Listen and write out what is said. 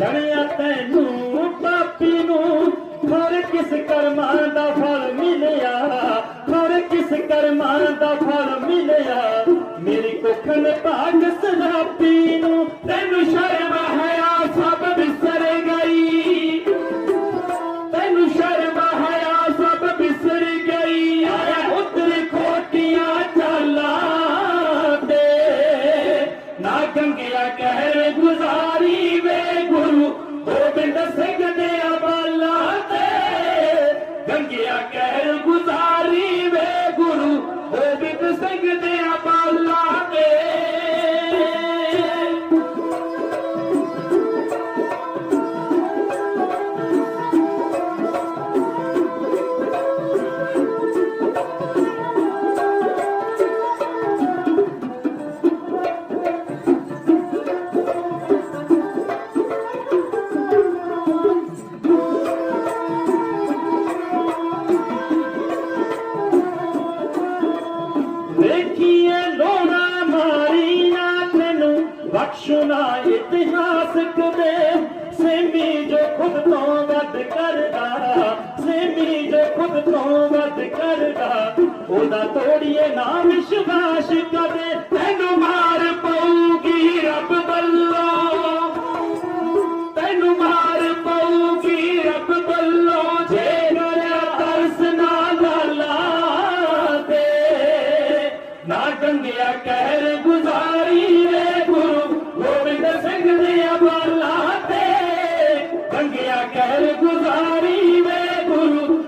ਜਣਿਆ ਤੈਨੂੰ, ਪਾਪੀ ਨੂੰ ਖਰ ਕਿਸ ਕਰਮਾਂ ਦਾ ਫਲ ਮਿਲਿਆ ਖਰ ਕਿਸ ਕਰਮਾਂ ਦਾ ਫਲ ਮਿਲਿਆ। ਮੇਰੀ ਕੁੱਖ ਨੇ ਭਾਗ ਸਰਾਪੀ ਨੂੰ ਤੈਨੂੰ ਸ਼ਰਮ ਸੁਣਾ ਇਤਿਹਾਸ ਕਦੇ ਸੇਮੀ ਜੋ ਖੁਦ ਤੋਂ ਵੱਧ ਕਰਦਾ, ਸੇਮੀ ਜੋ ਖੁਦ ਤੋਂ ਵੱਧ ਕਰਦਾ, ਉਹਦਾ ਤੋੜੀਏ ਨਾ ਵਿਸ਼ਵਾਸ ਕਦੇ, ਤੈਨੂੰ ਮਾਰ ਪਊਗੀ ਰੱਬ ਵੱਲੋਂ। ਤੈਨੂੰ ਮਾਰ ਪਊਗੀ ਰੱਬ ਵੱਲੋਂ, ਜੇ ਕਰਿਆ ਤਰਸ ਨਾ ਲਾਲਾ ਤੇ, ਨਾ ਗੰਗਿਆ ਕਹਿਰ कल गुज़ारी गुरू